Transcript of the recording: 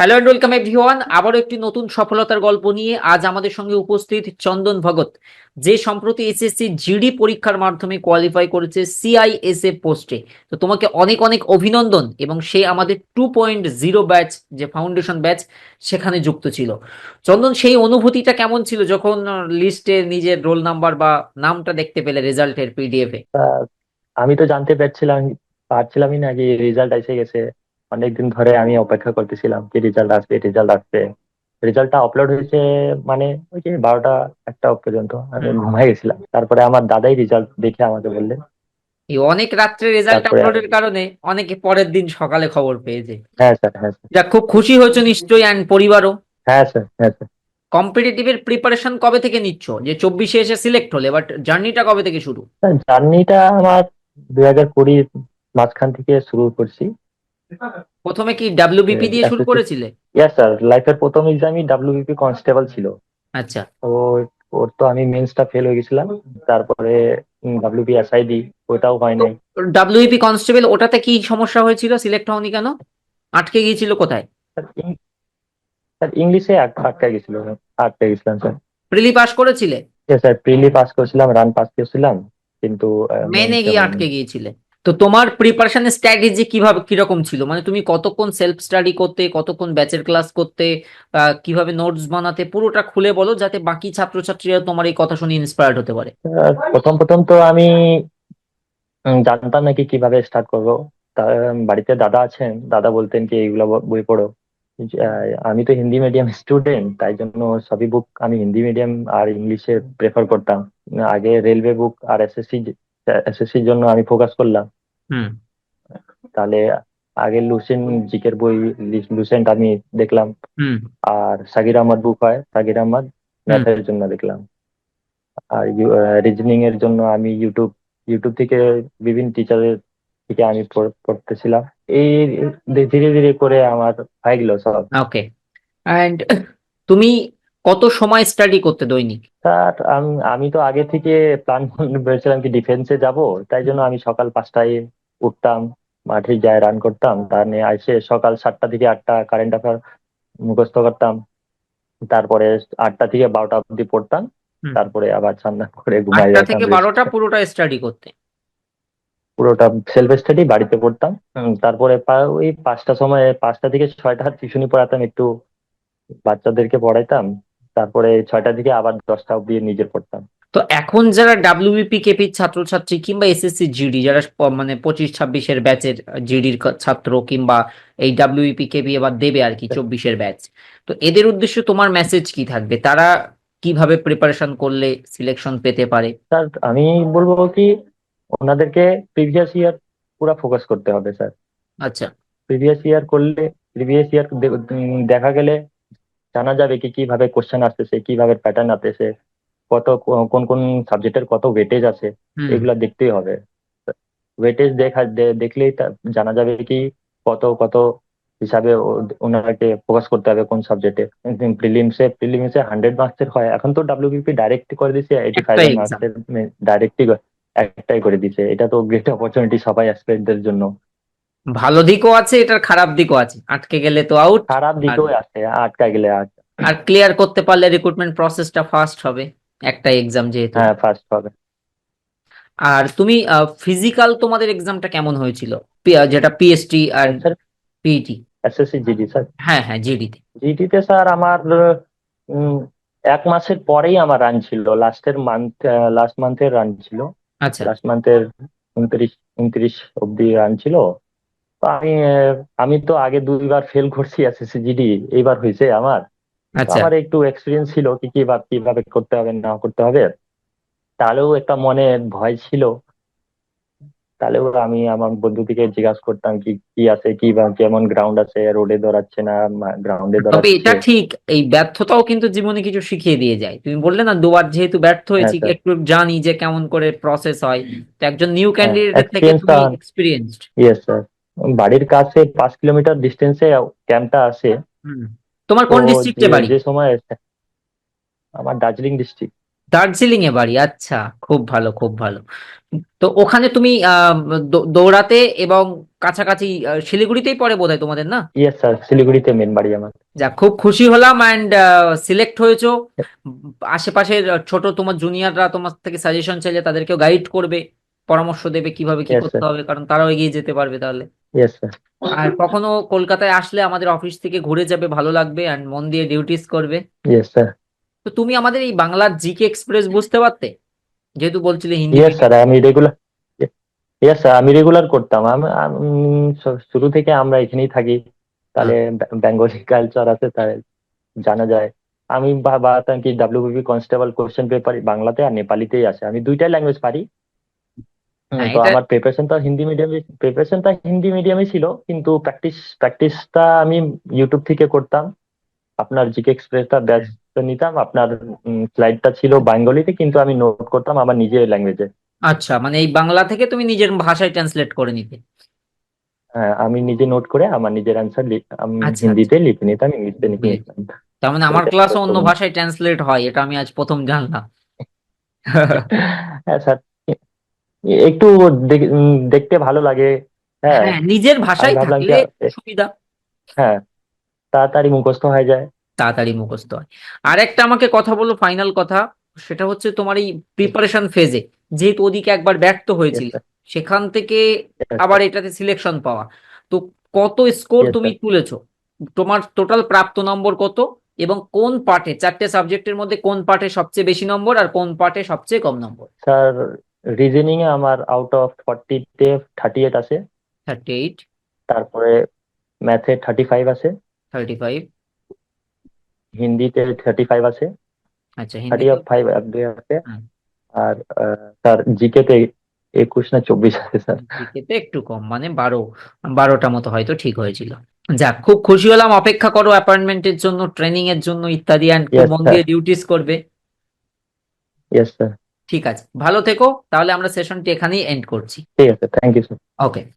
Hello and welcome everyone আবারও একটি নতুন সফলতার গল্প নিয়ে আজ আমাদের সঙ্গে উপস্থিত চন্দন ভগত, যে সম্প্রতি এসএসসি জিডি পরীক্ষার মাধ্যমে কোয়ালিফাই করেছে সিআইএসএফ পোস্টে তো তোমাকে অনেক অনেক অভিনন্দন এবং সে আমাদের টু পয়েন্ট জিরো ব্যাচ যে ফাউন্ডেশন ব্যাচ সেখানে যুক্ত ছিল। চন্দন, সেই অনুভূতিটা কেমন ছিল যখন লিস্টে নিজের রোল নাম্বার বা নামটা দেখতে পেলে রেজাল্টের পিডিএফ এ? আমি তো জানতে পারছিলাম, পারছিলামই না যে রেজাল্ট এসে গেছে। অনেকদিন ধরে আমি অপেক্ষা করতেছিলাম যে রেজাল্ট আসবে রেজাল্ট আসবে। রেজাল্টটা আপলোড হয়েছে মানে ওই যে বারোটা একটা পর্যন্ত। আমি ঘুমাই গেছিলাম। তারপরে আমার দাদাই রেজাল্ট দেখে আমাকে বললেন। অনেক রাত্রে রেজাল্ট আপলোডের কারণে অনেকে পরের দিন সকালে খবর পেয়েছে হ্যাঁ স্যার হ্যাঁ স্যার। যা খুব খুশি হয়েছে নিশ্চয়ই অ্যান্ড পরিবারও। হ্যাঁ স্যার হ্যাঁ স্যার। কম্পিটিটিভের প্রিপারেশন কবে থেকে নিচ্ছ? যে চব্বিশে এসে সিলেক্ট হলে বাট জার্নিটা কবে থেকে শুরু? জার্নিটা আমার দুই হাজার কুড়ির মাঝখান থেকে শুরু করছি। প্রথমে কি ডাব্লিউবিপি দিয়ে শুরু করেছিলে? ইয়াস স্যার লাইফের প্রথম এক্সামই ডাব্লিউবিপি কনস্টেবল ছিল। আচ্ছা। তো ওর তো আমি মেন্সটা ফেল হয়ে গেছিলাম। তারপরে ডাব্লিউবি এসআইডি ওটাও হয় নাই। ডাব্লিউপি কনস্টেবল ওটাতে কি সমস্যা হয়েছিল? সিলেক্ট হওনি কেন? আটকে গিয়েছিল কোথায়? স্যার ইংলিশে আট- আটকে গেছিল আটকে গেছিলাম স্যার প্রিলি পাস করেছিলে? স্যার প্রিলি পাস করেছিলাম রান পাস করেছিলাম কিন্তু মেনে গিয়ে আটকে গিয়েছিলে? তো তোমার প্রিপারেশনের স্ট্র্যাটেজি কীভাবে, কীরকম ছিল? মানে তুমি কতক্ষণ সেলফ স্টাডি করতে, কতক্ষণ ব্যাচের ক্লাস করতে কীভাবে নোটস বানাতে, পুরোটা খুলে বলো যাতে বাকি ছাত্রছাত্রীরা তোমার এই কথা শুনে ইন্সপায়ার্ড হতে পারে। প্রথম প্রথম তো আমি জানতাম নাকি কীভাবে স্টার্ট করব। বাড়িতে দাদা আছেন, দাদা বলতেন কি এইগুলো বই পড়ো। আমি তো হিন্দি মিডিয়াম স্টুডেন্ট তাই জন্য সবই বুক আমি হিন্দি মিডিয়াম আর ইংলিশে প্রেফার করতাম। আগে রেলওয়ে বুক আর এসএসসি এসএসসির জন্য আমি ফোকাস করলাম। তাহলে আগে লুসেন জিকের বই লুসেন্ট আমি দেখলাম। আর সাকির আহমদ বুক হয় সাকির আহমদ ম্যাথের জন্য দেখলাম। আর রিজনিং এর জন্য আমি ইউটিউব ইউটিউব থেকে বিভিন্ন টিচারের থেকে আমি পড়তেছিলাম। এই ধীরে ধীরে করে আমার হয়ে গেল সব। ওকে। অ্যান্ড তুমি কত সময় স্টাডি করতে দৈনিক? স্যার আমি আমি তো আগে থেকে প্ল্যান করেছিলাম কি ডিফেন্সে যাব তাই জন্য আমি সকাল পাঁচটায় উঠতাম মাঠে যায় রান করতাম তার নিয়ে এসে সকাল সাতটা থেকে আটটা কারেন্ট অ্যাফেয়ার মুখস্থ করতাম। তারপরে আটটা থেকে বারোটা অবধি পড়তাম। তারপরে আবার স্নান করে ঘুমাই যেতাম থেকে বারোটা পুরোটা স্টাডি করতে? পুরোটা সেলফ স্টাডি বাড়িতে পড়তাম। তারপরে ওই পাঁচটা সময় পাঁচটা থেকে ছয়টা টিউশনি পড়াতাম একটু বাচ্চাদেরকে পড়াইতাম। তারপরে ছয়টা থেকে আবার দশটা অব্দি নিজে পড়তাম। তো এখন যারা ডাব্লিউবিপি কেপির ছাত্রছাত্রী কিংবা এসএসসি জিডি যারা মানে পঁচিশ ছাব্বিশের ব্যাচের জিডির ছাত্র কিংবা এই ডাব্লিউবিপি কেপি এবার দেবে আর কি চব্বিশের ব্যাচ তো এদের উদ্দেশ্যে তোমার মেসেজ কি থাকবে? তারা কীভাবে প্রিপারেশন করলে সিলেকশন পেতে পারে? স্যার আমি বলব কি ওনাদেরকে প্রিভিয়াস ইয়ার পুরো ফোকাস করতে হবে স্যার। আচ্ছা। প্রিভিয়াস ইয়ার করলে প্রিভিয়াস ইয়ার দেখা গেলে জানা যাবে কি কীভাবে কোশ্চেন আসতেছে কীভাবে প্যাটার্ন আসতেছে। কত কোন কোন সাবজেক্টের কত ওয়েটেজ আছে এগুলা দেখতেই হবে। ওয়েটেজ দেখা দেখলেই তা জানা যাবে কি কত কত হিসাবে ওনাকে ফোকাস করতে হবে কোন সাবজেক্টে প্রিলিমসে প্রিলিমসে হান্ড্রেড মার্কসের হয়। এখন তো ডাব্লিউবিপি ডাইরেক্ট করে দিছে এইটি ফাইভ। মার্কসের ডাইরেক্টই একটাই করে দিছে। এটা তো গ্রেট অপরচুনিটি সবাই অ্যাসপিরেন্টদের জন্য। ভালো দিকও আছে এটার খারাপ দিকও আছে। আটকে গেলে তো আউট খারাপ দিকও আছে আটকা গেলে আর ক্লিয়ার করতে পারলে রিক্রুটমেন্ট প্রসেসটা ফাস্ট হবে। একটা এক্সাম যেহেতু। হ্যাঁ ফার্স্ট হবে। আর তুমি ফিজিক্যাল তোমাদের এক্সামটা কেমন হয়েছিল? যেটা পিএসটি আর পিইটি এসএসসি জিডি স্যার হ্যাঁ হ্যাঁ জিডিতে জিডিতে স্যার আমার এক মাসের পরেই আমার রান ছিল। লাস্টের মান্থ লাস্ট মান্থের রান ছিল। আচ্ছা। লাস্ট মান্থের উনত্রিশ উনত্রিশ অব্দি রান ছিল। আমি আমি তো আগে দুইবার ফেল করছি এসএসসি জিডি এইবার হয়েছে আমার। আমার একটু এক্সপিরিয়েন্স ছিল কি কীভাবে কীভাবে করতে হবে না করতে হবে। তাহলেও একটা মনে ভয় ছিল। তাহলেও আমি আমার বন্ধু থেকে জিজ্ঞাসা করতাম কি কি আছে কি বা কেমন গ্রাউন্ড আছে রোডে দৌড়াচ্ছে না গ্রাউন্ডে তবে এটা ঠিক এই ব্যর্থতাও কিন্তু জীবনে কিছু শিখিয়ে দিয়ে যায়। তুমি বললে না দুবার যেহেতু ব্যর্থ হয়েছি একটু জানি যে কেমন করে প্রসেস হয়। তো একজন নিউ ক্যান্ডিডেটের থেকে তুমি এক্সপিরিয়েন্সড ইয়েস স্যার বাড়ির কাছে পাঁচ কিলোমিটার ডিস্টেন্সে ক্যাম্পটা আছে। তোমার কোন ডিস্ট্রিক্টে বাড়ি? যে সময় আমার দার্জিলিং ডিস্ট্রিক্ট দার্জিলিং এ বাড়ি আচ্ছা খুব ভালো খুব ভালো। তো ওখানে তুমি দৌড়াতে এবং কাছাকাছি শিলিগুড়িতেই পড়ে বোধহয় তোমাদের না? ইয়েস স্যার শিলিগুড়িতে মেন বাড়ি আমার। যা খুব খুশি হলাম অ্যান্ড সিলেক্ট হয়েছো। আশেপাশের ছোট তোমার জুনিয়ররা তোমার থেকে সাজেশন চাইলে তাদেরকেও গাইড করবে পরামর্শ দেবে কীভাবে কি করতে হবে কারণ তারাও এগিয়ে যেতে পারবে তাহলে। আর কখনো কলকাতায় আসলে আমাদের অফিস থেকে ঘুরে যাবে ভালো লাগবে অ্যান্ড মন দিয়ে ডিউটিস করবে? তো তুমি আমাদের এই বাংলার জিকে এক্সপ্রেস বুঝতে পারতে? যেহেতু বলছিলে হিন্দি। ইয়েস স্যার আমি রেগুলার ইয়েস স্যার আমি রেগুলার করতাম। আমি শুরু থেকে আমরা এখানেই থাকি। তাহলে বেঙ্গলি কালচার আছে তাই জানা যায়। আমি ভাবতাম কি ডাব্লিউবিপি কনস্টেবল কোশ্চেন পেপার বাংলাতে আর নেপালিতেই আছে। আমি দুইটাই ল্যাঙ্গুয়েজ পারি। তো এটা- আমার প্রিপারেশনটা হিন্দি মিডিয়ামে প্রিপারেশনটা হিন্দি মিডিয়ামে ছিল কিন্তু প্র্যাকটিস প্র্যাকটিসটা আমি ইউটিউব থেকে করতাম। আপনার জিকে এক্সপ্রেসটা ব্যাচ নিতাম আপনার স্লাইডটা ছিল বেঙ্গলিতে কিন্তু আমি নোট করতাম আমার নিজের ল্যাঙ্গুয়েজে আচ্ছা মানে এই বাংলা থেকে তুমি নিজের ভাষায় ট্রান্সলেট করে নিতে? হ্যাঁ আমি নিজে নোট করে আমার নিজের অ্যান্সার আচ্ছা, হিন্দিতে লিখে নিতাম ইংলিশে লিখে নিতাম। তার মানে আমার ক্লাসও অন্য ভাষায় ট্রান্সলেট হয় এটা আমি আজ প্রথম জানলাম। হ্যাঁ স্যার। একটু দেখতে ভালো লাগে। হ্যাঁ। হ্যাঁ নিজের ভাষায় থাকলে সুবিধা। হ্যাঁ তাড়াতাড়ি মুখস্থ হয়ে যায়। তাড়াতাড়ি মুখস্থ হয়। আর একটা আমাকে কথা বলো ফাইনাল কথা। সেটা হচ্ছে তোমার এই প্রিপারেশন ফেজে যেহেতু ওদিকে একবার ব্যর্থ হয়েছিল সেখান থেকে আবার এটাতে সিলেকশন পাওয়া। তো কত স্কোর তুমি. তুলেছো? তোমার টোটাল প্রাপ্ত নম্বর কত? এবং কোন পার্টে চারটে সাবজেক্টের মধ্যে কোন পার্টে সবচেয়ে বেশি নম্বর আর কোন পার্টে সবচেয়ে কম নম্বর স্যার রিজনিং এ আমার আউট অফ ফর্টি তে থার্টি এইট আছে। থার্টি এইট তারপরে ম্যাথে থার্টি ফাইভ আছে। থার্টি ফাইভ হিন্দিতে থার্টি ফাইভ আছে। আচ্ছা থার্টি হিন্দি অফ ফাইভ এক দুই আছে আর স্যার জিকে তে একুশ না চব্বিশ আছে স্যার জিকেতে একটু কম মানে বারো বারোটা মতো হয়তো ঠিক হয়েছিল। যাক খুব খুশি হলাম অপেক্ষা করো অ্যাপয়েন্টমেন্টের জন্য ট্রেনিং এর জন্য ইত্যাদি অ্যান্ড মন দিয়ে ডিউটিস করবে। ইয়েস স্যার ঠিক আছে। ভালো থেকো তাহলে আমরা সেশনটি এখানেই এন্ড করছি। ঠিক আছে থ্যাংক ইউ স্যার ওকে